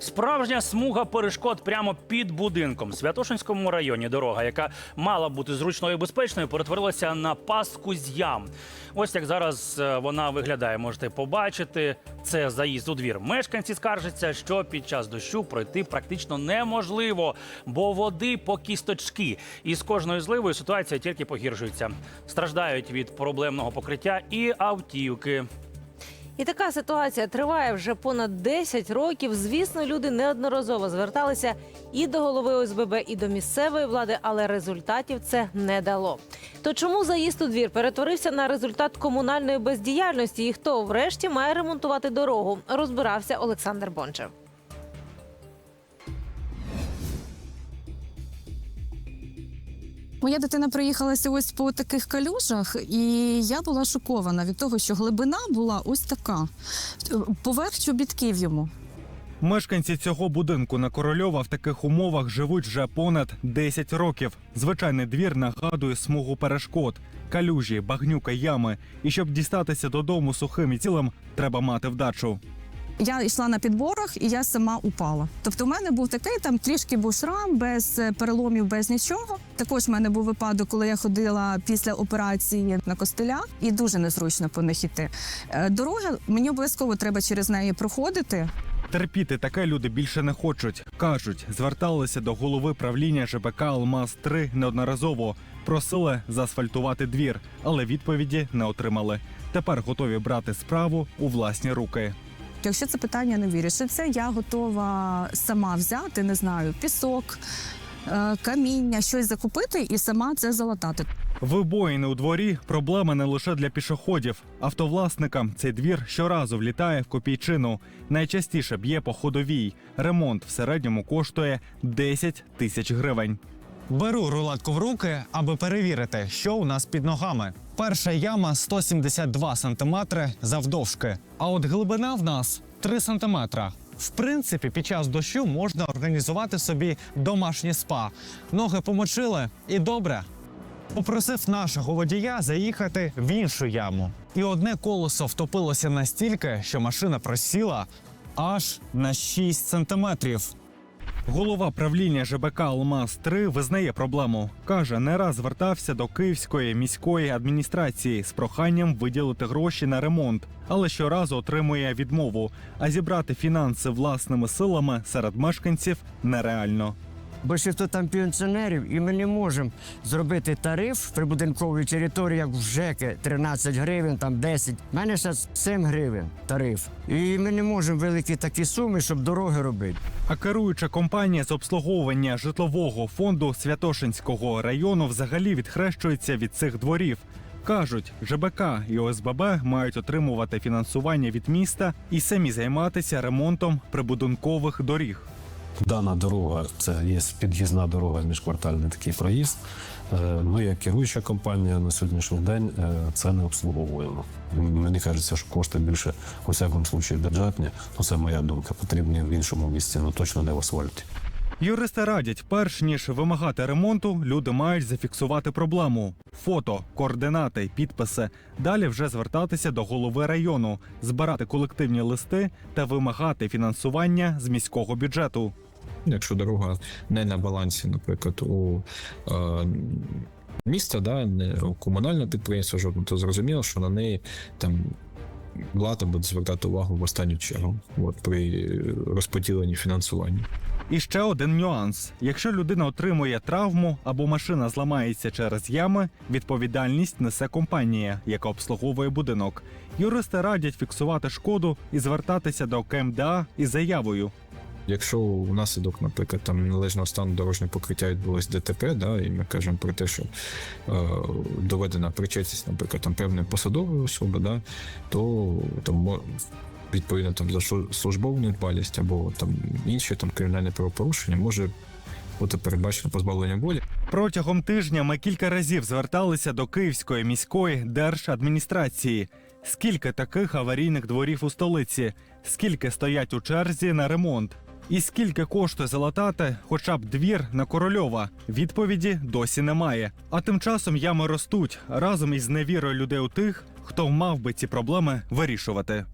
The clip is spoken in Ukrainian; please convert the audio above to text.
Справжня смуга перешкод прямо під будинком. В Святошинському районі дорога, яка мала бути зручною і безпечною, перетворилася на пастку з ям. Ось як зараз е, вона виглядає. Можете побачити. Це заїзд у двір. Мешканці скаржаться, що під час дощу пройти практично неможливо, бо води по кісточки. І з кожною зливою ситуація тільки погіршується. Страждають від проблемного покриття і автівки. І така ситуація триває вже понад 10 років. Звісно, люди неодноразово зверталися і до голови ОСББ, і до місцевої влади, але результатів це не дало. То чому заїзд у двір перетворився на результат комунальної бездіяльності? І хто врешті має ремонтувати дорогу? Розбирався Олександр Бончев. Моя дитина проїхалася ось по таких калюжах, і я була шокована від того, що глибина була ось така, поверх чобітків йому. Мешканці цього будинку на Корольова в таких умовах живуть вже понад 10 років. Звичайний двір нагадує смугу перешкод, калюжі, багнюка, ями. І щоб дістатися додому сухим і цілим, треба мати вдачу. Я йшла на підборах, і я сама упала. Тобто, в мене був такий там трішки був шрам, без е, переломів, без нічого. Також в мене був випадок, коли я ходила після операції на костелях, і дуже незручно по них іти. Е, Дорога мені обов'язково треба через неї проходити. Терпіти таке люди більше не хочуть. кажуть, зверталися до голови правління ЖБК Алмаз 3 неодноразово. Просили заасфальтувати двір, але відповіді не отримали. Тепер готові брати справу у власні руки. Якщо це питання не вирішиться, я готова сама взяти, не знаю, пісок, е, каміння, щось закупити і сама це залатати. Вибоїни у дворі проблема не лише для пішоходів. Автовласникам цей двір щоразу влітає в копійчину. Найчастіше б'є по ходовій. Ремонт в середньому коштує 10 тисяч гривень. Беру рулетку в руки, аби перевірити, що у нас під ногами. Перша яма 172 сантиметри завдовжки, а от глибина в нас 3 сантиметра. В принципі, під час дощу можна організувати собі домашнє спа. Ноги помочили і добре. Попросив нашого водія заїхати в іншу яму. І одне колесо втопилося настільки, що машина просіла аж на 6 сантиметрів. Голова правління ЖБК Алмаз 3 визнає проблему. каже, не раз звертався до Київської міської адміністрації з проханням виділити гроші на ремонт, але щоразу отримує відмову. А зібрати фінанси власними силами серед мешканців нереально. Більшість там пенсіонерів, і ми не можемо зробити тариф в прибудинковій території, як в ЖЕКи, 13 гривень, там 10. У мене зараз 7 гривень тариф. І ми не можемо великі такі суми, щоб дороги робити. А керуюча компанія з обслуговування житлового фонду Святошинського району взагалі відхрещується від цих дворів. Кажуть, ЖБК і ОСББ мають отримувати фінансування від міста і самі займатися ремонтом прибудинкових доріг. Дана дорога це є під'їзна дорога, міжквартальний такий проїзд. Е, Ми, як керуюча компанія, на сьогоднішній день е, це не обслуговуємо. Мені кажеться, що кошти більше у всякому случаї бюджетні. Ну це моя думка. Потрібні в іншому місці, ну точно не в асфальті. Юристи радять, перш ніж вимагати ремонту, люди мають зафіксувати проблему: фото, координати, підписи. Далі вже звертатися до голови району, збирати колективні листи та вимагати фінансування з міського бюджету. Якщо дорога не на балансі, наприклад, у е, міста, да, не у комунального підприємства жодного, то зрозуміло, що на неї там влада буде звертати увагу в останню чергу от, при розподіленні фінансування. І ще один нюанс: якщо людина отримує травму або машина зламається через ями, відповідальність несе компанія, яка обслуговує будинок. Юристи радять фіксувати шкоду і звертатися до КМДА із заявою. Якщо внаслідок, наприклад, там неналежного стану дорожнього покриття відбулось ДТП, да, і ми кажемо про те, що е, доведена причетність, наприклад, там певної посадової особи, да, то там відповідно там за службову недбалість або там інші там кримінальне правопорушення може бути передбачено позбавлення волі. Протягом тижня ми кілька разів зверталися до Київської міської держадміністрації. Скільки таких аварійних дворів у столиці? Скільки стоять у черзі на ремонт? І скільки коштує залатати хоча б двір на Корольова? Відповіді досі немає. А тим часом ями ростуть разом із невірою людей у тих, хто мав би ці проблеми вирішувати.